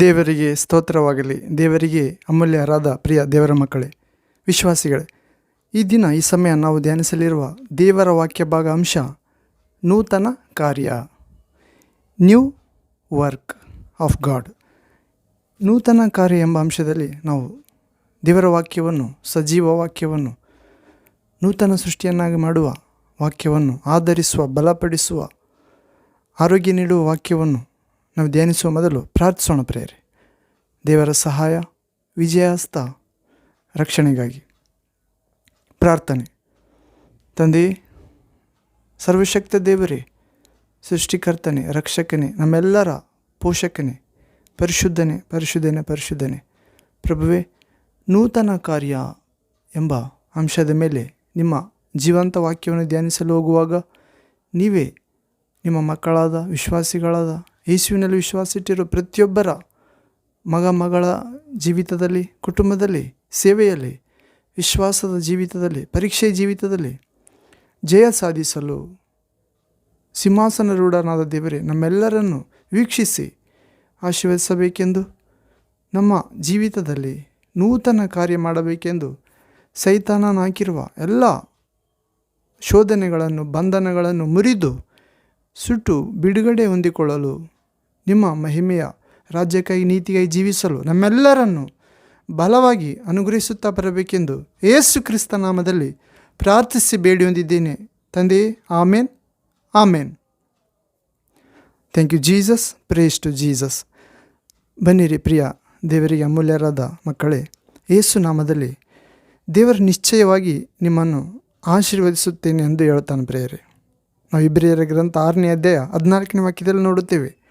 ದೇವರಿಗೆ ಸ್ತೋತ್ರವಾಗಲಿ. ದೇವರಿಗೆ ಅಮೂಲ್ಯರಾದ ಪ್ರಿಯ ದೇವರ ಮಕ್ಕಳೇ, ವಿಶ್ವಾಸಿಗಳೇ, ಈ ದಿನ, ಈ ಸಮಯ ನಾವು ಧ್ಯಾನಿಸಲಿರುವ ದೇವರ ವಾಕ್ಯ ಭಾಗ ಅಂಶ, ನೂತನ ಕಾರ್ಯ. ನ್ಯೂ ವರ್ಕ್ ಆಫ್ ಗಾಡ್ ನೂತನ ಕಾರ್ಯ ಎಂಬ ಅಂಶದಲ್ಲಿ ನಾವು ದೇವರ ವಾಕ್ಯವನ್ನು, ಸಜೀವ ವಾಕ್ಯವನ್ನು, ನೂತನ ಸೃಷ್ಟಿಯನ್ನಾಗಿ ಮಾಡುವ ವಾಕ್ಯವನ್ನು ಆಧರಿಸುವ, ಬಲಪಡಿಸುವ, ಆರೋಗ್ಯ ನೀಡುವ ವಾಕ್ಯವನ್ನು ನಾವು ಧ್ಯಾನಿಸುವ ಮೊದಲು ಪ್ರಾರ್ಥಿಸೋಣ ಪ್ರೇರೆ ದೇವರ ಸಹಾಯ ವಿಜಯಾಸ್ತ ರಕ್ಷಣೆಗಾಗಿ. ಪ್ರಾರ್ಥನೆ. ತಂದೆ, ಸರ್ವಶಕ್ತ ದೇವರೇ, ಸೃಷ್ಟಿಕರ್ತನೆ, ರಕ್ಷಕನೇ, ನಮ್ಮೆಲ್ಲರ ಪೋಷಕನೇ, ಪರಿಶುದ್ಧನೆ ಪರಿಶುದ್ಧನೆ ಪರಿಶುದ್ಧನೆ. ಪ್ರಭುವೆ, ನೂತನ ಕಾರ್ಯ ಎಂಬ ಅಂಶದ ಮೇಲೆ ನಿಮ್ಮ ಜೀವಂತ ವಾಕ್ಯವನ್ನು ಧ್ಯಾನಿಸಲು ಹೋಗುವಾಗ ನೀವೇ ನಿಮ್ಮ ಮಕ್ಕಳಾದ, ವಿಶ್ವಾಸಿಗಳಾದ ಯೇಸುವಿನಲ್ಲಿ ವಿಶ್ವಾಸಿಟ್ಟಿರೋ ಪ್ರತಿಯೊಬ್ಬರ ಮಗ, ಮಗಳ ಜೀವಿತದಲ್ಲಿ, ಕುಟುಂಬದಲ್ಲಿ, ಸೇವೆಯಲ್ಲಿ, ವಿಶ್ವಾಸದ ಜೀವಿತದಲ್ಲಿ, ಪರೀಕ್ಷೆ ಜೀವಿತದಲ್ಲಿ ಜಯ ಸಾಧಿಸಲು ಸಿಂಹಾಸನರೂಢನಾದ ದೇವರೇ, ನಮ್ಮೆಲ್ಲರನ್ನು ವೀಕ್ಷಿಸಿ ಆಶೀರ್ವದಿಸಬೇಕೆಂದು, ನಮ್ಮ ಜೀವಿತದಲ್ಲಿ ನೂತನ ಕಾರ್ಯ ಮಾಡಬೇಕೆಂದು ಸೈತಾನನ ಹಾಕಿರುವ ಎಲ್ಲ ಶೋಧನೆಗಳನ್ನು, ಬಂಧನಗಳನ್ನು ಮುರಿದು ಸುಟ್ಟು ಬಿಡುಗಡೆ ಹೊಂದಿಕೊಳ್ಳಲು ನಿಮ್ಮ ಮಹಿಮೆಯ ರಾಜ್ಯಕ್ಕಾಗಿ ನೀತಿಗಾಗಿ ಜೀವಿಸಲು ನಮ್ಮೆಲ್ಲರನ್ನು ಬಲವಾಗಿ ಅನುಗ್ರಹಿಸುತ್ತಾ ಬರಬೇಕೆಂದು ಯೇಸು ಕ್ರಿಸ್ತ ನಾಮದಲ್ಲಿ ಪ್ರಾರ್ಥಿಸಿ ಬೇಡಿ ಹೊಂದಿದ್ದೇನೆ. ತಂದೆಯೇ amen amen. Thank you Jesus praise to Jesus ಬನ್ನಿರಿ ಪ್ರಿಯ ದೇವರಿಗೆ ಅಮೂಲ್ಯರಾದ ಮಕ್ಕಳೇ ಏಸು ನಾಮದಲ್ಲಿ ದೇವರು ನಿಶ್ಚಯವಾಗಿ ನಿಮ್ಮನ್ನು ಆಶೀರ್ವದಿಸುತ್ತೇನೆ ಎಂದು ಹೇಳ್ತಾನೆ ಪ್ರಿಯರೇ. ನಾವು ಇಬ್ರಿಯರ ಗ್ರಂಥ ಆರನೇ ಅಧ್ಯಾಯ ಹದಿನಾಲ್ಕನೇ ವಾಕ್ಯದಲ್ಲಿ ನೋಡುತ್ತೇವೆ.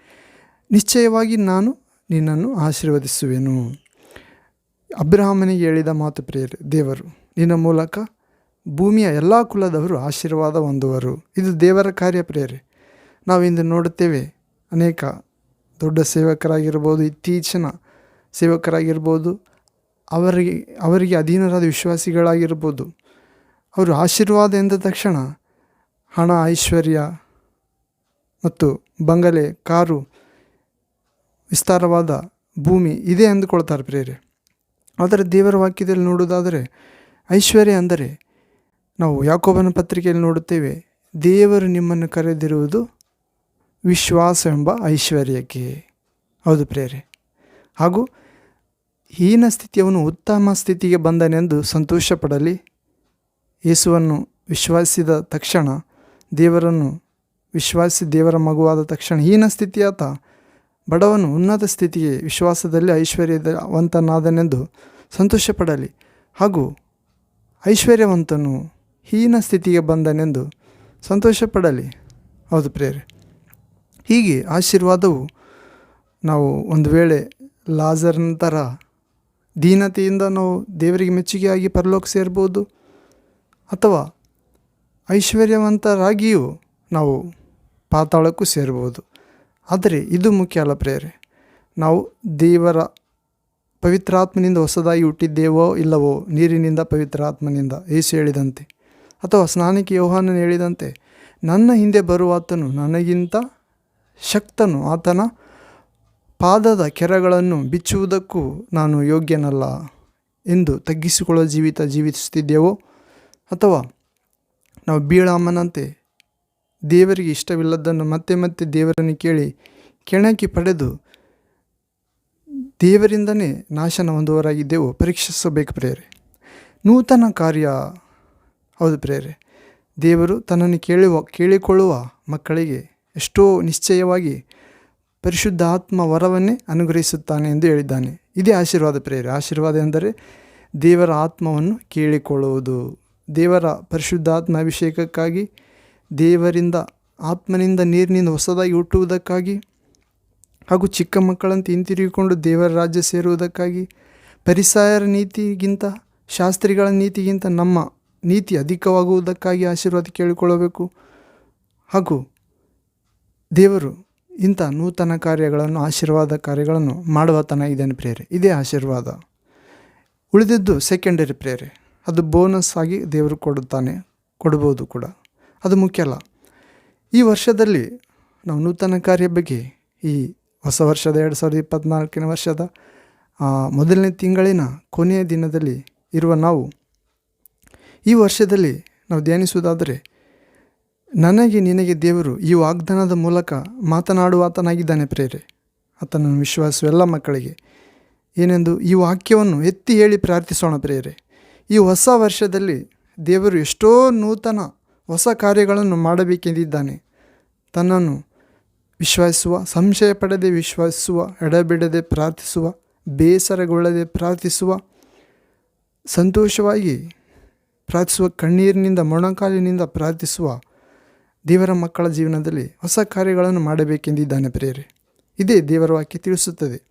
ನಿಶ್ಚಯವಾಗಿ ನಾನು ನಿನ್ನನ್ನು ಆಶೀರ್ವದಿಸುವೆನು. ಅಬ್ರಹಾಮನಿಗೆ ಹೇಳಿದ ಮಾತು ಪ್ರಿಯರೇ, ದೇವರು, ನಿನ್ನ ಮೂಲಕ ಭೂಮಿಯ ಎಲ್ಲ ಕುಲದವರು ಆಶೀರ್ವಾದ ಹೊಂದುವರು. ಇದು ದೇವರ ಕಾರ್ಯ ಪ್ರಿಯರೇ. ನಾವಿಂದು ನೋಡುತ್ತೇವೆ ಅನೇಕ ದೊಡ್ಡ ಸೇವಕರಾಗಿರ್ಬೋದು, ಇತ್ತೀಚಿನ ಸೇವಕರಾಗಿರ್ಬೋದು, ಅವರಿಗೆ ಅವರಿಗೆ ಅಧೀನರಾದ ವಿಶ್ವಾಸಿಗಳಾಗಿರ್ಬೋದು. ಅವರು ಆಶೀರ್ವಾದ ಎಂದ ತಕ್ಷಣ ಹಣ, ಐಶ್ವರ್ಯ ಮತ್ತು ಬಂಗಲೆ, ಕಾರು ವಿಸ್ತಾರವಾದ ಭೂಮಿ ಇದೆ ಅಂದುಕೊಳ್ತಾರೆ ಪ್ರೇರೆ ಆದರೆ ದೇವರ ವಾಕ್ಯದಲ್ಲಿ ನೋಡೋದಾದರೆ ಐಶ್ವರ್ಯ ಅಂದರೆ ನಾವು ಯಾಕೋಬನ ಪತ್ರಿಕೆಯಲ್ಲಿ ನೋಡುತ್ತೇವೆ, ದೇವರು ನಿಮ್ಮನ್ನು ಕರೆದಿರುವುದು ವಿಶ್ವಾಸ ಎಂಬ ಐಶ್ವರ್ಯಕ್ಕೆ. ಹೌದು ಪ್ರೇರೆ ಹಾಗೂ ಹೀನ ಸ್ಥಿತಿಯವನು ಉತ್ತಮ ಸ್ಥಿತಿಗೆ ಬಂದನೆಂದು ಸಂತೋಷ ಪಡಲಿ ಯೇಸುವನ್ನು ವಿಶ್ವಾಸಿಸಿದ ತಕ್ಷಣ ದೇವರನ್ನು, ವಿಶ್ವಾಸಿ ದೇವರ ಮಗುವಾದ ತಕ್ಷಣ ಹೀನ ಸ್ಥಿತಿಯಾತ ಬಡವನು ಉನ್ನತ ಸ್ಥಿತಿಗೆ ವಿಶ್ವಾಸದಲ್ಲಿ ಐಶ್ವರ್ಯವಂತನಾದನೆಂದು ಸಂತೋಷಪಡಲಿ ಹಾಗೂ ಐಶ್ವರ್ಯವಂತನು ಹೀನ ಸ್ಥಿತಿಗೆ ಬಂದನೆಂದು ಸಂತೋಷಪಡಲಿ. ಹೌದು ಪ್ರೇರೆ ಹೀಗೆ ಆಶೀರ್ವಾದವು ನಾವು ಒಂದು ವೇಳೆ ಲಾಜರ್ನಂತರ ದೀನತೆಯಿಂದ ನಾವು ದೇವರಿಗೆ ಮೆಚ್ಚುಗೆಯಾಗಿ ಪರಲೋಕ ಸೇರ್ಬೋದು ಅಥವಾ ಐಶ್ವರ್ಯವಂತರಾಗಿಯೂ ನಾವು ಪಾತಾಳಕ್ಕೂ ಸೇರ್ಬೋದು ಆದರೆ ಇದು ಮುಖ್ಯ ಅಲ್ಲ ಪ್ರೇರೆ ನಾವು ದೇವರ ಪವಿತ್ರಾತ್ಮನಿಂದ ಹೊಸದಾಗಿ ಹುಟ್ಟಿದ್ದೇವೋ ಇಲ್ಲವೋ ನೀರಿನಿಂದ ಪವಿತ್ರಾತ್ಮನಿಂದ ಏಸು ಹೇಳಿದಂತೆ ಅಥವಾ ಸ್ನಾನಕ್ಕೆ ಯೋಹಾನನು ಹೇಳಿದಂತೆ ನನ್ನ ಹಿಂದೆ ಬರುವಾತನು ನನಗಿಂತ ಶಕ್ತನು, ಆತನ ಪಾದದ ಕೆರಗಳನ್ನು ಬಿಚ್ಚುವುದಕ್ಕೂ ನಾನು ಯೋಗ್ಯನಲ್ಲ ಎಂದು ತಗ್ಗಿಸಿಕೊಳ್ಳೋ ಜೀವಿತ ಜೀವಿಸುತ್ತಿದ್ದೇವೋ ಅಥವಾ ನಾವು ಬೀಳಾಮನಂತೆ ದೇವರಿಗೆ ಇಷ್ಟವಿಲ್ಲದನ್ನು ಮತ್ತೆ ಮತ್ತೆ ದೇವರನ್ನು ಕೇಳಿ ಕೆಣಕಿ ಪಡೆದು ದೇವರಿಂದನೇ ನಾಶನ ಹೊಂದುವರಾಗಿದ್ದೆವು ಪರೀಕ್ಷಿಸಬೇಕು ಪ್ರೇರೆ ನೂತನ ಕಾರ್ಯ. ಹೌದು ಪ್ರೇರೆ ದೇವರು ತನ್ನನ್ನು ಕೇಳುವ, ಕೇಳಿಕೊಳ್ಳುವ ಮಕ್ಕಳಿಗೆ ಎಷ್ಟೋ ನಿಶ್ಚಯವಾಗಿ ಪರಿಶುದ್ಧ ಆತ್ಮ ವರವನ್ನೇ ಅನುಗ್ರಹಿಸುತ್ತಾನೆ ಎಂದು ಹೇಳಿದ್ದಾನೆ. ಇದೇ ಆಶೀರ್ವಾದ ಪ್ರೇರೆ ಆಶೀರ್ವಾದ ಎಂದರೆ ದೇವರ ಆತ್ಮವನ್ನು ಕೇಳಿಕೊಳ್ಳುವುದು. ದೇವರ ಪರಿಶುದ್ಧಾತ್ಮ ಅಭಿಷೇಕಕ್ಕಾಗಿ ದೇವರಿಂದ, ಆತ್ಮನಿಂದ ನೀರಿನಿಂದ ಹೊಸದಾಗಿ ಹುಟ್ಟುವುದಕ್ಕಾಗಿ ಹಾಗೂ ಚಿಕ್ಕ ಮಕ್ಕಳಂತೆ ಹಿಂತಿರುಗಿಕೊಂಡು ದೇವರ ರಾಜ್ಯ ಸೇರುವುದಕ್ಕಾಗಿ ಪರಿಸಾಯರ ನೀತಿಗಿಂತ, ಶಾಸ್ತ್ರಿಗಳ ನೀತಿಗಿಂತ ನಮ್ಮ ನೀತಿ ಅಧಿಕವಾಗುವುದಕ್ಕಾಗಿ ಆಶೀರ್ವಾದ ಕೇಳಿಕೊಳ್ಳಬೇಕು. ಹಾಗೂ ದೇವರು ಇಂಥ ನೂತನ ಕಾರ್ಯಗಳನ್ನು, ಆಶೀರ್ವಾದ ಕಾರ್ಯಗಳನ್ನು ಮಾಡುವ ತನ ಇದೇನು ಪ್ರೇರೆ ಇದೇ ಆಶೀರ್ವಾದ. ಉಳಿದಿದ್ದು ಸೆಕೆಂಡರಿ ಪ್ರೇರೆ ಅದು ಬೋನಸ್ ಆಗಿ ದೇವರು ಕೊಡುತ್ತಾನೆ, ಕೊಡ್ಬೋದು ಕೂಡ. ಅದು ಮುಖ್ಯ ಅಲ್ಲ. ಈ ವರ್ಷದಲ್ಲಿ ನಾವು ನೂತನ ಕಾರ್ಯ ಬಗ್ಗೆ ಈ ಹೊಸ ವರ್ಷದ ಎರಡು ಸಾವಿರದ ಇಪ್ಪತ್ತ್ನಾಲ್ಕನೇ ವರ್ಷದ ಮೊದಲನೇ ತಿಂಗಳಿನ ಕೊನೆಯ ದಿನದಲ್ಲಿ ಇರುವ ನಾವು, ಈ ವರ್ಷದಲ್ಲಿ ನಾವು ಧ್ಯಾನಿಸುವುದಾದರೆ ನನಗೆ ನಿನಗೆ ದೇವರು ಈ ವಾಗ್ದಾನದ ಮೂಲಕ ಮಾತನಾಡುವಾತನಾಗಿದ್ದಾನೆ ಪ್ರೇರೆ. ಆತನನ್ನು ವಿಶ್ವಾಸವೆಲ್ಲ ಮಕ್ಕಳಿಗೆ. ಏನೆಂದು ಈ ವಾಕ್ಯವನ್ನು ಎತ್ತಿ ಹೇಳಿ ಪ್ರಾರ್ಥಿಸೋಣ ಪ್ರೇರೆ. ಈ ಹೊಸ ವರ್ಷದಲ್ಲಿ ದೇವರು ಎಷ್ಟೋ ನೂತನ ಹೊಸ ಕಾರ್ಯಗಳನ್ನು ಮಾಡಬೇಕೆಂದಿದ್ದಾನೆ. ತನ್ನನ್ನು ವಿಶ್ವಾಸಿಸುವ, ಸಂಶಯ ಪಡದೆ ವಿಶ್ವಾಸಿಸುವ, ಎಡಬಿಡದೆ ಪ್ರಾರ್ಥಿಸುವ, ಬೇಸರಗೊಳ್ಳದೆ ಪ್ರಾರ್ಥಿಸುವ, ಸಂತೋಷವಾಗಿ ಪ್ರಾರ್ಥಿಸುವ ಕಣ್ಣೀರಿನಿಂದ, ಮೊಣಕಾಲಿನಿಂದ ಪ್ರಾರ್ಥಿಸುವ ದೇವರ ಮಕ್ಕಳ ಜೀವನದಲ್ಲಿ ಹೊಸ ಕಾರ್ಯಗಳನ್ನು ಮಾಡಬೇಕೆಂದಿದ್ದಾನೆ ಪ್ರೇರೆ ಇದೇ ದೇವರ ವಾಕ್ಯ ತಿಳಿಸುತ್ತದೆ.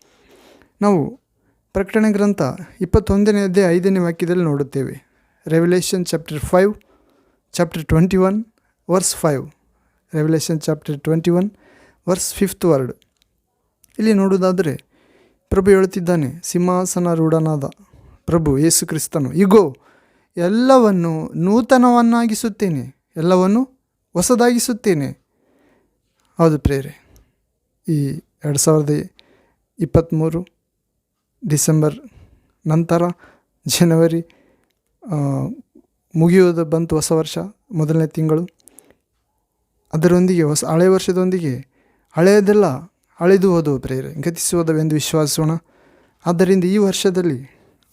ನಾವು ಪ್ರಕಟಣೆ ಗ್ರಂಥ ಇಪ್ಪತ್ತೊಂದನೇ ಅಧ್ಯಾಯ ಐದನೇ ವಾಕ್ಯದಲ್ಲಿ ನೋಡುತ್ತೇವೆ. Revelation chapter five chapter twenty one verse five Revelation chapter twenty one verse fifth word ಇಲ್ಲಿ ನೋಡುವುದಾದರೆ, ಪ್ರಭು ಹೇಳುತ್ತಿದ್ದಾನೆ ಸಿಂಹಾಸನ ರೂಢನಾದ ಪ್ರಭು ಯೇಸು ಕ್ರಿಸ್ತನು. ಇಗೋ, ಎಲ್ಲವನ್ನು ನೂತನವನ್ನಾಗಿಸುತ್ತೇನೆ, ಎಲ್ಲವನ್ನು ಹೊಸದಾಗಿಸುತ್ತೇನೆ. ಹೌದು ಪ್ರೇರೆ ಈ ಎರಡು ಸಾವಿರದ ಇಪ್ಪತ್ತ್ಮೂರು ಡಿಸೆಂಬರ್ ನಂತರ, ಜನವರಿ ಮುಗಿಯುವುದು ಬಂತು ಹೊಸ ವರ್ಷ, ಮೊದಲನೇ ತಿಂಗಳು. ಅದರೊಂದಿಗೆ ಹೊಸ ಹಳೆಯ ವರ್ಷದೊಂದಿಗೆ ಹಳೆಯದೆಲ್ಲ ಅಳೆದು ಹೋದವು ಪ್ರೇರೆ ಗತಿಸುವುದವೆಂದು ವಿಶ್ವಾಸೋಣ ಆದ್ದರಿಂದ ಈ ವರ್ಷದಲ್ಲಿ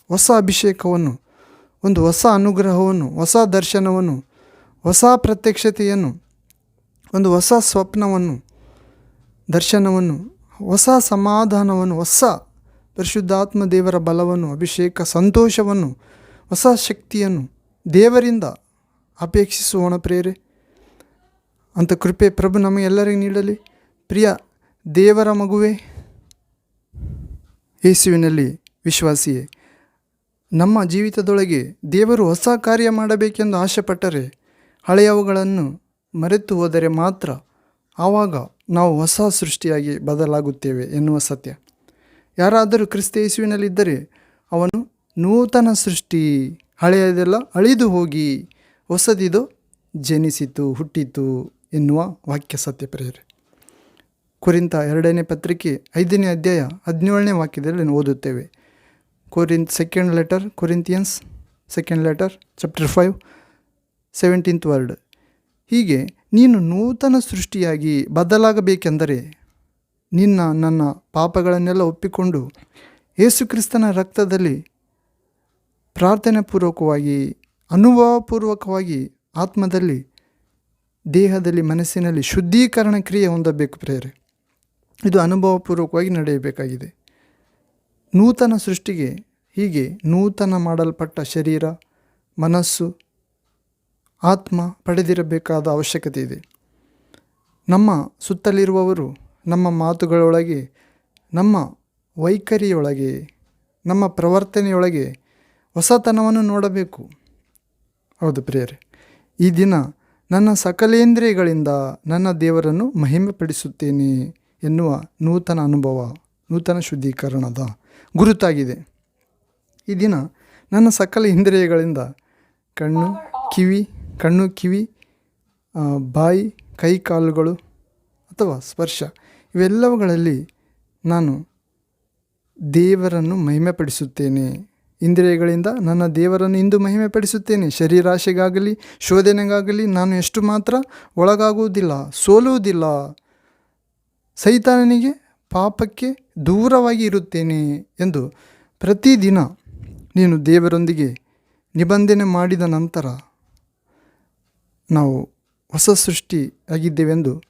ಹೊಸ ಅಭಿಷೇಕವನ್ನು, ಒಂದು ಹೊಸ ಅನುಗ್ರಹವನ್ನು, ಹೊಸ ದರ್ಶನವನ್ನು, ಹೊಸ ಪ್ರತ್ಯಕ್ಷತೆಯನ್ನು, ಒಂದು ಹೊಸ ಸ್ವಪ್ನವನ್ನು, ದರ್ಶನವನ್ನು, ಹೊಸ ಸಮಾಧಾನವನ್ನು, ಹೊಸ ಪರಿಶುದ್ಧಾತ್ಮ ದೇವರ ಬಲವನ್ನು, ಅಭಿಷೇಕ ಸಂತೋಷವನ್ನು, ಹೊಸ ಶಕ್ತಿಯನ್ನು ದೇವರಿಂದ ಅಪೇಕ್ಷಿಸುವಣ ಪ್ರೇರೆ ಅಂತ ಕೃಪೆ ಪ್ರಭು ನಮಗೆಲ್ಲರಿಗೂ ನೀಡಲಿ. ಪ್ರಿಯ ದೇವರ ಮಗುವೆ, ಯೇಸುವಿನಲ್ಲಿ ವಿಶ್ವಾಸಿಯೇ, ನಮ್ಮ ಜೀವಿತದೊಳಗೆ ದೇವರು ಹೊಸ ಕಾರ್ಯ ಮಾಡಬೇಕೆಂದು ಆಶೆಪಟ್ಟರೆ, ಹಳೆಯವುಗಳನ್ನು ಮರೆತು ಹೋದರೆ ಮಾತ್ರ ಆವಾಗ ನಾವು ಹೊಸ ಸೃಷ್ಟಿಯಾಗಿ ಬದಲಾಗುತ್ತೇವೆ ಎನ್ನುವ ಸತ್ಯ. ಯಾರಾದರೂ ಕ್ರಿಸ್ತ ಯೇಸುವಿನಲ್ಲಿದ್ದರೆ ಅವನು ನೂತನ ಸೃಷ್ಟಿ ಹಳೆಯದೆಲ್ಲ ಅಳಿದು ಹೋಗಿ ಹೊಸದಿದು ಜನಿಸಿತು, ಹುಟ್ಟಿತು ಎನ್ನುವ ವಾಕ್ಯ ಸತ್ಯ ಪ್ರೇರೆ ಕುರಿತ ಎರಡನೇ ಪತ್ರಿಕೆ ಐದನೇ ಅಧ್ಯಾಯ ಹದಿನೇಳನೇ ವಾಕ್ಯದಲ್ಲಿ ಓದುತ್ತೇವೆ. Corinth second letter Corinthians second letter chapter five seventeenth word ಹೀಗೆ ನೀನು ನೂತನ ಸೃಷ್ಟಿಯಾಗಿ ಬದಲಾಗಬೇಕೆಂದರೆ ನಿನ್ನ ನನ್ನ ಪಾಪಗಳನ್ನೆಲ್ಲ ಒಪ್ಪಿಕೊಂಡು ಯೇಸುಕ್ರಿಸ್ತನ ರಕ್ತದಲ್ಲಿ ಪ್ರಾರ್ಥನೆ ಪೂರ್ವಕವಾಗಿ ಅನುಭವಪೂರ್ವಕವಾಗಿ ಆತ್ಮದಲ್ಲಿ, ದೇಹದಲ್ಲಿ, ಮನಸ್ಸಿನಲ್ಲಿ ಶುದ್ಧೀಕರಣ ಕ್ರಿಯೆ ಹೊಂದಬೇಕು ಪ್ರೇರೆ ಇದು ಅನುಭವಪೂರ್ವಕವಾಗಿ ನಡೆಯಬೇಕಾಗಿದೆ. ನೂತನ ಸೃಷ್ಟಿಗೆ ಹೀಗೆ ನೂತನ ಮಾಡಲ್ಪಟ್ಟ ಶರೀರ, ಮನಸ್ಸು, ಆತ್ಮ ಪಡೆದಿರಬೇಕಾದ ಅವಶ್ಯಕತೆ ಇದೆ. ನಮ್ಮ ಸುತ್ತಲಿರುವವರು, ನಮ್ಮ ಮಾತುಗಳೊಳಗೆ, ನಮ್ಮ ವೈಖರಿಯೊಳಗೆ, ನಮ್ಮ ಪ್ರವರ್ತನೆಯೊಳಗೆ ಹೊಸತನವನ್ನು ನೋಡಬೇಕು. ಹೌದು ಪ್ರಿಯರೇ, ಈ ದಿನ ನನ್ನ ಸಕಲೇಂದ್ರಿಯಗಳಿಂದ ನನ್ನ ದೇವರನ್ನು ಮಹಿಮೆಪಡಿಸುತ್ತೇನೆ ಎನ್ನುವ ನೂತನ ಅನುಭವ, ನೂತನ ಶುದ್ಧೀಕರಣದ ಗುರುತಾಗಿದೆ. ಈ ದಿನ ನನ್ನ ಸಕಲ ಇಂದ್ರಿಯಗಳಿಂದ ಕಣ್ಣು ಕಿವಿ ಕಣ್ಣು ಕಿವಿ ಬಾಯಿ, ಕೈ ಕಾಲುಗಳು ಅಥವಾ ಸ್ಪರ್ಶ ಇವೆಲ್ಲವುಗಳಲ್ಲಿ ನಾನು ದೇವರನ್ನು ಮಹಿಮೆಪಡಿಸುತ್ತೇನೆ ಇಂದ್ರಿಯಗಳಿಂದ ನನ್ನ ದೇವರನ್ನು ಇಂದು ಮಹಿಮೆಪಡಿಸುತ್ತೇನೆ. ಶರೀರಾಶೆಗಾಗಲಿ, ಶೋಧನೆಗಾಗಲಿ ನಾನು ಎಷ್ಟು ಮಾತ್ರ ಒಳಗಾಗುವುದಿಲ್ಲ, ಸೋಲುವುದಿಲ್ಲ. ಸೈತಾನನಿಗೆ ಪಾಪಕ್ಕೆ ದೂರವಾಗಿ ಇರುತ್ತೇನೆ ಎಂದು ಪ್ರತಿದಿನ ನೀನು ದೇವರೊಂದಿಗೆ ನಿಬಂಧನೆ ಮಾಡಿದ ನಂತರ ನಾವು ಹೊಸ ಸೃಷ್ಟಿಯಾಗಿದ್ದೇವೆಂದು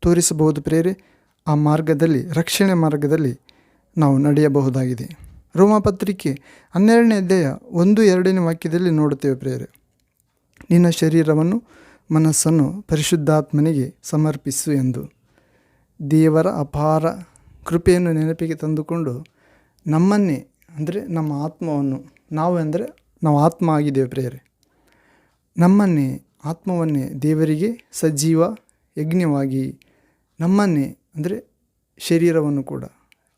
ತೋರಿಸಬಹುದು ಪ್ರೇರೆ. ಆ ಮಾರ್ಗದಲ್ಲಿ, ರಕ್ಷಣೆ ಮಾರ್ಗದಲ್ಲಿ ನಾವು ನಡೆಯಬಹುದಾಗಿದೆ. ರೋಮಪತ್ರಿಕೆ ಹನ್ನೆರಡನೇ ಅಧ್ಯಾಯ ಒಂದು ಎರಡನೇ ವಾಕ್ಯದಲ್ಲಿ ನೋಡುತ್ತೇವೆ ಪ್ರೇರೆ ನಿನ್ನ ಶರೀರವನ್ನು, ಮನಸ್ಸನ್ನು ಪರಿಶುದ್ಧಾತ್ಮನಿಗೆ ಸಮರ್ಪಿಸು ಎಂದು. ದೇವರ ಅಪಾರ ಕೃಪೆಯನ್ನು ನೆನಪಿಗೆ ತಂದುಕೊಂಡು ನಮ್ಮನ್ನೇ, ಅಂದರೆ ನಮ್ಮ ಆತ್ಮವನ್ನು, ನಾವು ಅಂದರೆ ನಾವು ಆತ್ಮ ಆಗಿದ್ದೇವೆ ಪ್ರೇರೆ ನಮ್ಮನ್ನೇ, ಆತ್ಮವನ್ನೇ ದೇವರಿಗೆ ಸಜೀವ, ಯಜ್ಞವಾಗಿ ನಮ್ಮನ್ನೇ, ಅಂದರೆ ಶರೀರವನ್ನು ಕೂಡ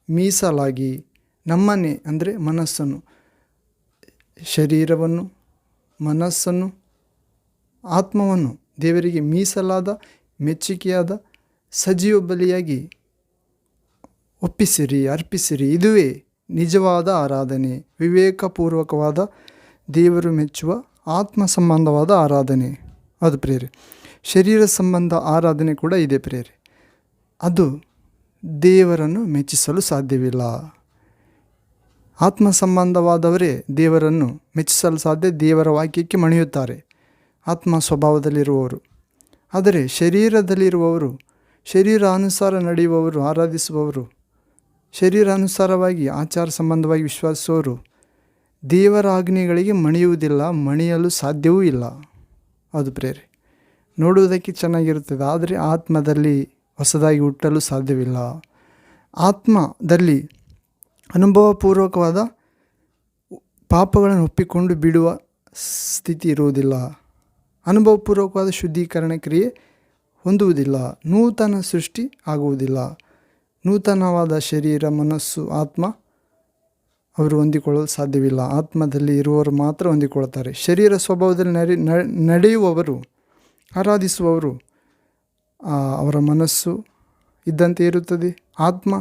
ಮೀಸಲಾಗಿ ನಮ್ಮನ್ನೇ ಅಂದರೆ ಮನಸ್ಸನ್ನು, ಶರೀರವನ್ನು, ಮನಸ್ಸನ್ನು, ಆತ್ಮವನ್ನು, ದೇವರಿಗೆ ಮೀಸಲಾದ ಮೆಚ್ಚುಗೆಯಾದ ಸಜೀವ ಬಲಿಯಾಗಿ ಒಪ್ಪಿಸಿರಿ, ಅರ್ಪಿಸಿರಿ. ಇದುವೇ ನಿಜವಾದ ಆರಾಧನೆ, ವಿವೇಕಪೂರ್ವಕವಾದ, ದೇವರು ಮೆಚ್ಚುವ ಆತ್ಮ ಸಂಬಂಧವಾದ ಆರಾಧನೆ. ಅದು ಪ್ರೇರೆ ಶರೀರ ಸಂಬಂಧ ಆರಾಧನೆ ಕೂಡ ಇದೆ ಪ್ರೇರೆ ಅದು ದೇವರನ್ನು ಮೆಚ್ಚಿಸಲು ಸಾಧ್ಯವಿಲ್ಲ. ಆತ್ಮ ಸಂಬಂಧವಾದವರೇ ದೇವರನ್ನು ಮೆಚ್ಚಿಸಲು ಸಾಧ್ಯ ದೇವರ ವಾಕ್ಯಕ್ಕೆ ಮಣಿಯುತ್ತಾರೆ. ಆತ್ಮ ಸ್ವಭಾವದಲ್ಲಿರುವವರು ಆದರೆ ಶರೀರದಲ್ಲಿರುವವರು, ಶರೀರಾನುಸಾರ ನಡೆಯುವವರು, ಆರಾಧಿಸುವವರು, ಶರೀರಾನುಸಾರವಾಗಿ ಆಚಾರ ಸಂಬಂಧವಾಗಿ ವಿಶ್ವಾಸಿಸುವವರು, ದೇವರ ಮಣಿಯುವುದಿಲ್ಲ, ಮಣಿಯಲು ಸಾಧ್ಯವೂ ಇಲ್ಲ. ಅದು ಪ್ರೇರೆ, ನೋಡುವುದಕ್ಕೆ ಚೆನ್ನಾಗಿರುತ್ತದೆ, ಆದರೆ ಆತ್ಮದಲ್ಲಿ ಹೊಸದಾಗಿ ಹುಟ್ಟಲು ಸಾಧ್ಯವಿಲ್ಲ. ಆತ್ಮದಲ್ಲಿ ಅನುಭವಪೂರ್ವಕವಾದ ಪಾಪಗಳನ್ನು ಒಪ್ಪಿಕೊಂಡು ಬಿಡುವ ಸ್ಥಿತಿ ಇರುವುದಿಲ್ಲ. ಅನುಭವಪೂರ್ವಕವಾದ ಶುದ್ಧೀಕರಣ ಕ್ರಿಯೆ ಹೊಂದುವುದಿಲ್ಲ. ನೂತನ ಸೃಷ್ಟಿ ಆಗುವುದಿಲ್ಲ. ನೂತನವಾದ ಶರೀರ, ಮನಸ್ಸು, ಆತ್ಮ ಅವರು ಹೊಂದಿಕೊಳ್ಳಲು ಸಾಧ್ಯವಿಲ್ಲ. ಆತ್ಮದಲ್ಲಿ ಇರುವವರು ಮಾತ್ರ ಹೊಂದಿಕೊಳ್ಳುತ್ತಾರೆ. ಶರೀರ ಸ್ವಭಾವದಲ್ಲಿ ನಡೆ ನಡೆಯುವವರು, ಆರಾಧಿಸುವವರು ಅವರ ಮನಸ್ಸು ಇದ್ದಂತೆ ಇರುತ್ತದೆ. ಆತ್ಮ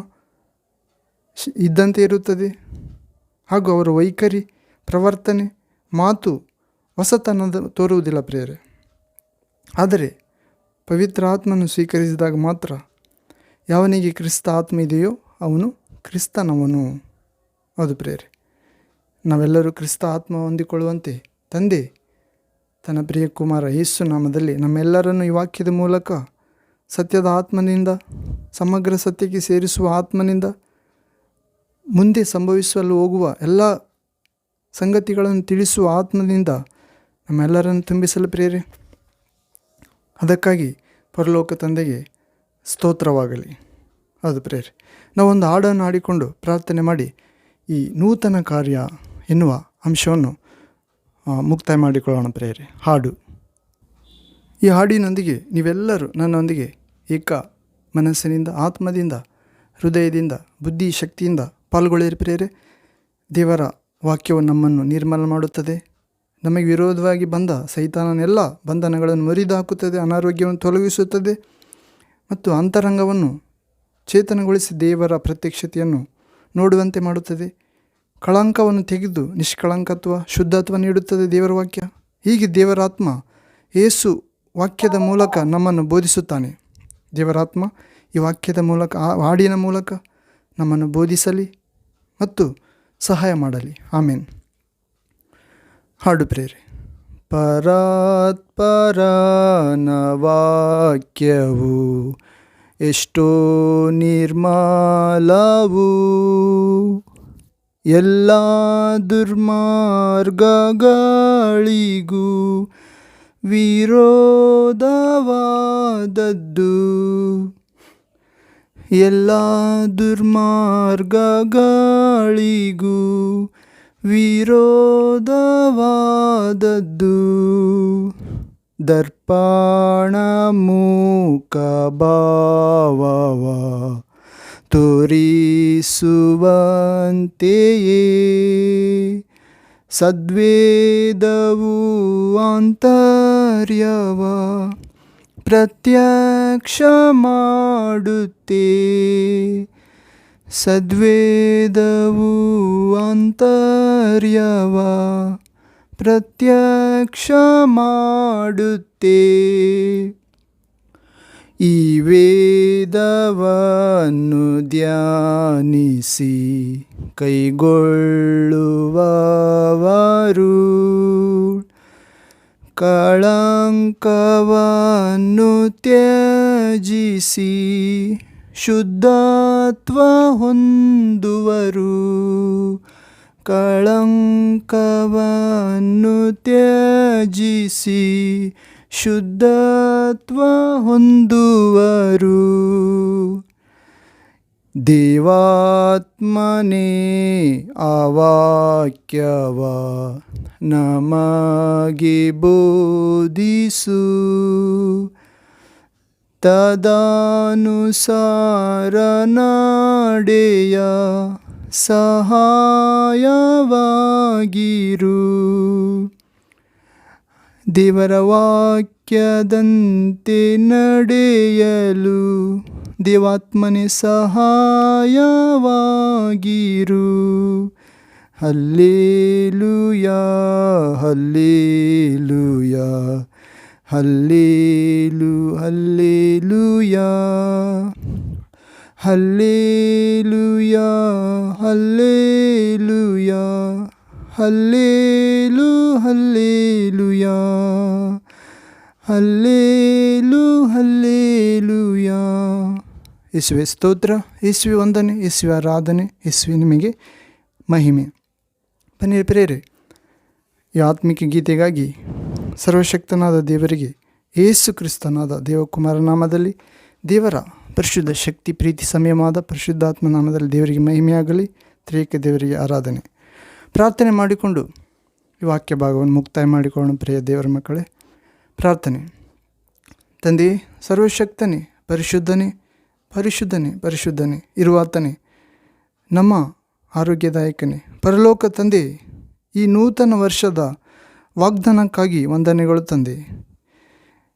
ಇದ್ದಂತೆ ಇರುತ್ತದೆ. ಹಾಗೂ ಅವರ ವೈಖರಿ, ಪ್ರವರ್ತನೆ, ಮಾತು ಹೊಸತನದ ತೋರುವುದಿಲ್ಲ ಪ್ರಿಯರೇ. ಆದರೆ ಪವಿತ್ರ ಆತ್ಮನ್ನು ಸ್ವೀಕರಿಸಿದಾಗ ಮಾತ್ರ ಯಾವನಿಗೆ ಕ್ರಿಸ್ತ ಆತ್ಮ ಇದೆಯೋ ಅವನು ಕ್ರಿಸ್ತನವನು. ಅದು ಪ್ರೇರೆ ನಾವೆಲ್ಲರೂ ಕ್ರಿಸ್ತ ಆತ್ಮ ಹೊಂದಿಕೊಳ್ಳುವಂತೆ ತಂದೆ, ತನ್ನ ಪ್ರಿಯ ಕುಮಾರ ಯೇಸು ನಾಮದಲ್ಲಿ ನಮ್ಮೆಲ್ಲರನ್ನು ಈ ವಾಕ್ಯದ ಮೂಲಕ ಸತ್ಯದ ಆತ್ಮನಿಂದ, ಸಮಗ್ರ ಸತ್ಯಕ್ಕೆ ಸೇರಿಸುವ ಆತ್ಮನಿಂದ ಮುಂದೆ ಸಂಭವಿಸಲು ಹೋಗುವ ಎಲ್ಲ ಸಂಗತಿಗಳನ್ನು ತಿಳಿಸುವ ಆತ್ಮದಿಂದ ನಮ್ಮೆಲ್ಲರನ್ನು ತುಂಬಿಸಲು ಪ್ರೇರೆ ಅದಕ್ಕಾಗಿ ಪರಲೋಕ ತಂದೆಗೆ ಸ್ತೋತ್ರವಾಗಲಿ. ಅದು ಪ್ರೇರೆ ನಾವೊಂದು ಹಾಡನ್ನು ಹಾಡಿಕೊಂಡು ಪ್ರಾರ್ಥನೆ ಮಾಡಿ ಈ ನೂತನ ಕಾರ್ಯ ಎನ್ನುವ ಅಂಶವನ್ನು ಮುಕ್ತಾಯ ಮಾಡಿಕೊಳ್ಳೋಣ ಪ್ರೇರೆ ಹಾಡು. ಈ ಹಾಡಿನೊಂದಿಗೆ ನೀವೆಲ್ಲರೂ ನನ್ನೊಂದಿಗೆ ಏಕ ಮನಸ್ಸಿನಿಂದ, ಆತ್ಮದಿಂದ, ಹೃದಯದಿಂದ, ಬುದ್ಧಿ ಶಕ್ತಿಯಿಂದ ಪಾಲ್ಗೊಳ್ಳಿರಿ ಪ್ರೇರೆ ದೇವರ ವಾಕ್ಯವು ನಮ್ಮನ್ನು ನಿರ್ಮಲ ಮಾಡುತ್ತದೆ. ನಮಗೆ ವಿರೋಧವಾಗಿ ಬಂದ ಸೈತಾನನೆಲ್ಲ ಬಂಧನಗಳನ್ನು ಮುರಿದು ಹಾಕುತ್ತದೆ ಅನಾರೋಗ್ಯವನ್ನು ತೊಲಗಿಸುತ್ತದೆ ಮತ್ತು ಅಂತರಂಗವನ್ನು ಚೇತನಗೊಳಿಸಿ ದೇವರ ಪ್ರತ್ಯಕ್ಷತೆಯನ್ನು ನೋಡುವಂತೆ ಮಾಡುತ್ತದೆ. ಕಳಂಕವನ್ನು ತೆಗೆದು ನಿಷ್ಕಳಂಕತ್ವ, ಶುದ್ಧತ್ವ ನೀಡುತ್ತದೆ ದೇವರ ವಾಕ್ಯ. ಹೀಗೆ ದೇವರಾತ್ಮ ಏಸು ವಾಕ್ಯದ ಮೂಲಕ ನಮ್ಮನ್ನು ಬೋಧಿಸುತ್ತಾನೆ. ದೇವರಾತ್ಮ ಈ ವಾಕ್ಯದ ಮೂಲಕ, ಆ ಹಾಡಿನ ಮೂಲಕ ನಮ್ಮನ್ನು ಬೋಧಿಸಲಿ. ಮತ್ತು ಸಹಾಯ ಮಾಡಲಿ. ಆಮೇನ್. ಹಾಡು ಪ್ರೇರೆ. ಪರಾತ್ಪರನ ವಾಕ್ಯವು ಎಷ್ಟೋ ನಿರ್ಮಲವು. ಎಲ್ಲ ದುರ್ಮಾರ್ಗಗಳಿಗೂ ವಿರೋಧವಾದದ್ದು. ಎಲ್ಲ ದುರ್ಮಾರ್ಗಗಳಿಗೂ ವಿರೋಧವಾದದ್ದು. ದರ್ಪಣ ಮೂಕ ಭಾವವ ತೋರಿಸುವಂತೆಯೇ. ಸದ್ವೇದವು ಆಂತರ್ಯವ ಪ್ರತ್ಯಕ್ಷ ಸದ್ವೇದವು ಅಂತರ್ಯವ ಪ್ರತ್ಯಕ್ಷ ಮಾಡುತ್ತೆ. ಈ ವೇದವನ್ನು ಧ್ಯಾನಿಸಿ ಕೈಗೊಳ್ಳುವವರು ಕಳಂಕವನ್ನು ತ್ಯಜಿಸಿ ಶುದ್ಧತ್ವ ಹೊಂದುವರು. ಕಳಂಕವನ್ನು ತ್ಯಜಿಸಿ ಶುದ್ಧತ್ವ ಹೊಂದುವರು. ದೇವಾತ್ಮನೇ ಅವಾಕ್ಯವ ನಮಗೆ ಬೋಧಿಸು. ತದಾನುಸಾರ ನಾಡೆಯ ಸಹಾಯವಾಗಿರು. ದೇವರ ವಾಕ್ಯದಂತೆ ನಡೆಯಲು ದೇವಾತ್ಮನೆ ಸಹಾಯವಾಗಿರು. ಹಲ್ಲೇಲುಯಾ ಹಲ್ಲೇಲುಯಾ. ಹಲ್ಲೇಲು ಹಲ್ಲೇಲುಯಾ ಹಲ್ಲೇಲುಯಾ ಹಲ್ಲೇಲುಯಾ ಹಲ್ಲೇಲು ಹಲ್ಲೇಲುಯಾ ಹಲ್ಲೇಲು ಹಲ್ಲೇಲುಯಾ ಯೇಸುವೆ ಸ್ತೋತ್ರ ಯೇಸುವೆ ವಂದನೆ ಯೇಸುವೆ ಆರಾಧನೆ ಯೇಸುವೆ ನಿಮಗೆ ಮಹಿಮೆ ಬನ್ನಿ ಪ್ರೇರೆ ಈ ಆತ್ಮಿಕ ಗೀತೆಗಾಗಿ ಸರ್ವಶಕ್ತನಾದ ದೇವರಿಗೆ ಏಸು ಕ್ರಿಸ್ತನಾದ ದೇವಕುಮಾರ ನಾಮದಲ್ಲಿ, ದೇವರ ಪರಿಶುದ್ಧ ಶಕ್ತಿ, ಪ್ರೀತಿ, ಸಮಯವಾದ ಪರಿಶುದ್ಧಾತ್ಮ ನಾಮದಲ್ಲಿ ದೇವರಿಗೆ ಮಹಿಮೆಯಾಗಲಿ ತ್ರೇಕ ದೇವರಿಗೆ ಆರಾಧನೆ. ಪ್ರಾರ್ಥನೆ ಮಾಡಿಕೊಂಡು ಈ ವಾಕ್ಯ ಭಾಗವನ್ನು ಮುಕ್ತಾಯ ಮಾಡಿಕೊಳ್ಳೋಣ, ಪ್ರಿಯ ದೇವರ ಮಕ್ಕಳೇ. ಪ್ರಾರ್ಥನೆ. ತಂದೆ, ಸರ್ವಶಕ್ತನೇ, ಪರಿಶುದ್ಧನೇ ಪರಿಶುದ್ಧನೇ ಪರಿಶುದ್ಧನೇ, ಇರುವಾತನೇ, ನಮ್ಮ ಆರೋಗ್ಯದಾಯಕನೇ, ಪರಲೋಕ ತಂದೆ, ಈ ನೂತನ ವರ್ಷದ ವಾಗ್ದಾನಕ್ಕಾಗಿ ವಂದನೆಗಳು ತಂದೆ.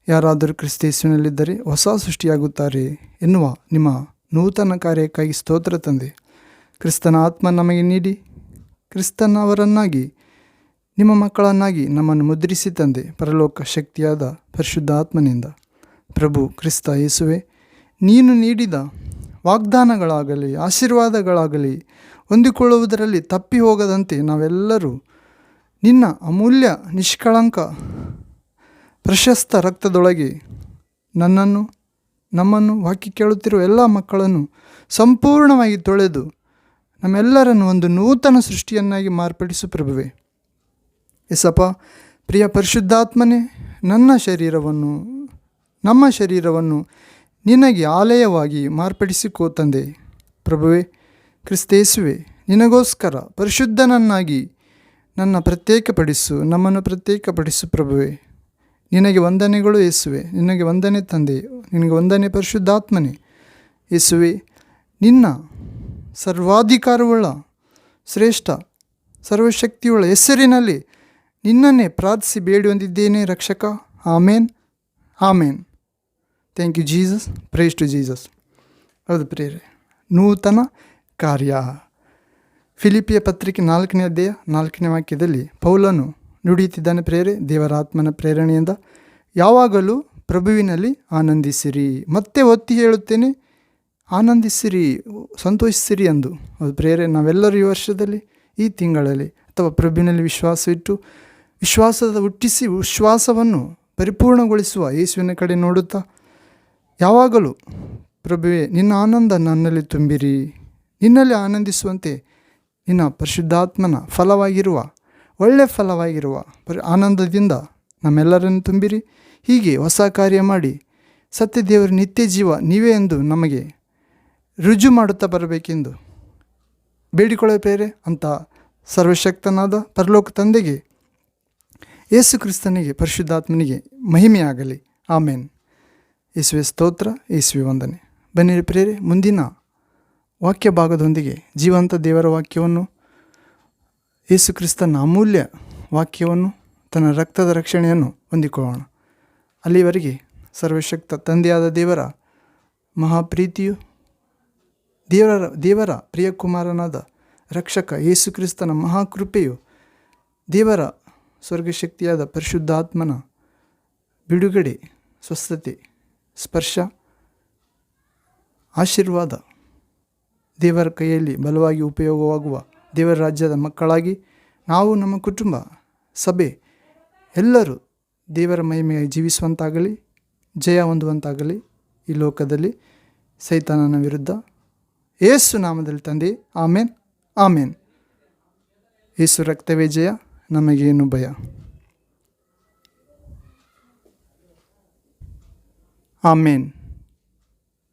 ಯಾರಾದರೂ ಕ್ರಿಸ್ತೇಸುವಿನಲ್ಲಿದ್ದರೆ ಹೊಸ ಸೃಷ್ಟಿಯಾಗುತ್ತಾರೆ ಎನ್ನುವ ನಿಮ್ಮ ನೂತನ ಕಾರ್ಯಕ್ಕಾಗಿ ಸ್ತೋತ್ರ ತಂದೆ. ಕ್ರಿಸ್ತನ ಆತ್ಮ ನಮಗೆ ನೀಡಿ, ಕ್ರಿಸ್ತನವರನ್ನಾಗಿ, ನಿಮ್ಮ ಮಕ್ಕಳನ್ನಾಗಿ ನಮ್ಮನ್ನು ಮುದ್ರಿಸಿ ತಂದೆ. ಪರಲೋಕ ಶಕ್ತಿಯಾದ ಪರಿಶುದ್ಧ ಆತ್ಮನಿಂದ ಪ್ರಭು ಕ್ರಿಸ್ತ ಯೇಸುವೆ, ನೀನು ನೀಡಿದ ವಾಗ್ದಾನಗಳಾಗಲಿ, ಆಶೀರ್ವಾದಗಳಾಗಲಿ, ಹೊಂದಿಕೊಳ್ಳುವುದರಲ್ಲಿ ತಪ್ಪಿ ಹೋಗದಂತೆ ನಾವೆಲ್ಲರೂ ನಿನ್ನ ಅಮೂಲ್ಯ ನಿಷ್ಕಳಂಕ ಪ್ರಶಸ್ತ ರಕ್ತದೊಳಗೆ ನನ್ನನ್ನು, ನಮ್ಮನ್ನು ವಾಕ್ಯ ಕೇಳುತ್ತಿರುವ ಎಲ್ಲ ಮಕ್ಕಳನ್ನು ಸಂಪೂರ್ಣವಾಗಿ ತೊಳೆದು ನಮ್ಮೆಲ್ಲರನ್ನು ಒಂದು ನೂತನ ಸೃಷ್ಟಿಯನ್ನಾಗಿ ಮಾರ್ಪಡಿಸು ಪ್ರಭುವೆ. ಎಸಪ್ಪ ಪ್ರಿಯ ಪರಿಶುದ್ಧಾತ್ಮನೇ, ನನ್ನ ಶರೀರವನ್ನು, ನಮ್ಮ ಶರೀರವನ್ನು ನಿನಗೆ ಆಲಯವಾಗಿ ಮಾರ್ಪಡಿಸಿಕೋ ತಂದೆ. ಪ್ರಭುವೆ, ಕ್ರಿಸ್ತೇಸುವೆ, ನಿನಗೋಸ್ಕರ ಪರಿಶುದ್ಧನನ್ನಾಗಿ ನನ್ನ ಪ್ರತ್ಯೇಕಪಡಿಸು, ನಮ್ಮನ್ನು ಪ್ರತ್ಯೇಕಪಡಿಸು ಪ್ರಭುವೆ. ನಿನಗೆ ವಂದನೆಗಳು ಯೇಸುವೆ. ನಿನಗೆ ವಂದನೆ ತಂದೆ, ನಿನಗೆ ವಂದನೆ ಪರಿಶುದ್ಧಾತ್ಮನೆ. ಯೇಸುವೆ, ನಿನ್ನ ಸರ್ವಾಧಿಕಾರವುಳ್ಳ, ಶ್ರೇಷ್ಠ, ಸರ್ವಶಕ್ತಿಯುಳ್ಳ ಹೆಸರಿನಲ್ಲಿ ನಿನ್ನನ್ನೇ ಪ್ರಾರ್ಥಿಸಿ ಬೇಡಿ ಹೊಂದಿದ್ದೇನೆ, ರಕ್ಷಕ. Amen. Amen. Thank you Jesus praise to Jesus ಹೌದು ಪ್ರೇರೆ ನೂತನ ಕಾರ್ಯ. ಫಿಲಿಪಿಯ ಪತ್ರಿಕೆ ನಾಲ್ಕನೇ ಅಧ್ಯಾಯ ನಾಲ್ಕನೇ ವಾಕ್ಯದಲ್ಲಿ ಪೌಲನು ನುಡಿಯುತ್ತಿದ್ದಾನೆ, ಪ್ರೇರೆ, ದೇವರಾತ್ಮನ ಪ್ರೇರಣೆಯಿಂದ ಯಾವಾಗಲೂ ಪ್ರಭುವಿನಲ್ಲಿ ಆನಂದಿಸಿರಿ. ಮತ್ತೆ ಒತ್ತಿ ಹೇಳುತ್ತೇನೆ, ಆನಂದಿಸಿರಿ, ಸಂತೋಷಿಸಿರಿ ಎಂದು. ಅದು ಪ್ರೇರೆ, ನಾವೆಲ್ಲರೂ ಈ ವರ್ಷದಲ್ಲಿ, ಈ ತಿಂಗಳಲ್ಲಿ ಅಥವಾ ಪ್ರಭುವಿನಲ್ಲಿ ವಿಶ್ವಾಸವಿಟ್ಟು, ವಿಶ್ವಾಸದ ಹುಟ್ಟಿಸಿ, ವಿಶ್ವಾಸವನ್ನು ಪರಿಪೂರ್ಣಗೊಳಿಸುವ ಯೇಸುವಿನ ಕಡೆ ನೋಡುತ್ತಾ, ಯಾವಾಗಲೂ ಪ್ರಭುವೆ, ನಿನ್ನ ಆನಂದ ನನ್ನಲ್ಲಿ ತುಂಬಿರಿ. ನಿನ್ನಲ್ಲಿ ಆನಂದಿಸುವಂತೆ ನಿನ್ನ ಪರಿಶುದ್ಧಾತ್ಮನ ಫಲವಾಗಿರುವ, ಒಳ್ಳೆ ಫಲವಾಗಿರುವ ಪರಿ ಆನಂದದಿಂದ ನಮ್ಮೆಲ್ಲರನ್ನು ತುಂಬಿರಿ. ಹೀಗೆ ಹೊಸ ಕಾರ್ಯ ಮಾಡಿ ಸತ್ಯದೇವರ ನಿತ್ಯ ಜೀವ ನೀವೇ ಎಂದು ನಮಗೆ ರುಜು ಮಾಡುತ್ತಾ ಬರಬೇಕೆಂದು ಬೇಡಿಕೊಳ್ಳೋ ಪ್ರೇರೆ ಅಂತ ಸರ್ವಶಕ್ತನಾದ ಪರಲೋಕ ತಂದೆಗೆ, ಯೇಸು ಕ್ರಿಸ್ತನಿಗೆ, ಪರಿಶುದ್ಧಾತ್ಮನಿಗೆ ಮಹಿಮೆಯಾಗಲಿ. ಆಮೇನ್. ಯೇಸುವೆ ಸ್ತೋತ್ರ, ಯೇಸುವೆ ವಂದನೆ. ಬನ್ನಿರಿ ಪ್ರೇರೆ ಮುಂದಿನ ವಾಕ್ಯ ಭಾಗದೊಂದಿಗೆ ಜೀವಂತ ದೇವರ ವಾಕ್ಯವನ್ನು, ಯೇಸು ಕ್ರಿಸ್ತನ ಅಮೂಲ್ಯ ವಾಕ್ಯವನ್ನು, ತನ್ನ ರಕ್ತದ ರಕ್ಷಣೆಯನ್ನು ಹೊಂದಿಕೊಳ್ಳೋಣ. ಅಲ್ಲಿವರೆಗೆ ಸರ್ವಶಕ್ತ ತಂದೆಯಾದ ದೇವರ ಮಹಾಪ್ರೀತಿಯು, ದೇವರ ದೇವರ ಪ್ರಿಯಕುಮಾರನಾದ ರಕ್ಷಕ ಯೇಸು ಕ್ರಿಸ್ತನ ಮಹಾಕೃಪೆಯು ದೇವರ ಸ್ವರ್ಗಶಕ್ತಿಯಾದ ಪರಿಶುದ್ಧಾತ್ಮನ ಬಿಡುಗಡೆ, ಸ್ವಸ್ಥತೆ, ಸ್ಪರ್ಶ, ಆಶೀರ್ವಾದ ದೇವರ ಕೈಯಲ್ಲಿ ಬಲವಾಗಿ ಉಪಯೋಗವಾಗುವ ದೇವರ ರಾಜ್ಯದ ಮಕ್ಕಳಾಗಿ ನಾವು ನಮ್ಮ ಕುಟುಂಬ, ಸಭೆ, ಎಲ್ಲರೂ ದೇವರ ಮಹಿಮೆಯಾಗಿ ಜೀವಿಸುವಂತಾಗಲಿ, ಜಯ ಹೊಂದುವಂತಾಗಲಿ ಈ ಲೋಕದಲ್ಲಿ ಸೈತಾನನ ವಿರುದ್ಧ. ಏಸು ನಾಮದಲ್ಲಿ ತಂದೆ, ಆಮೇನ್ ಆಮೇನ್. ಏಸು ರಕ್ತವೇ ಜಯ, ನಮಗೇನು ಭಯ. ಆಮೇನ್.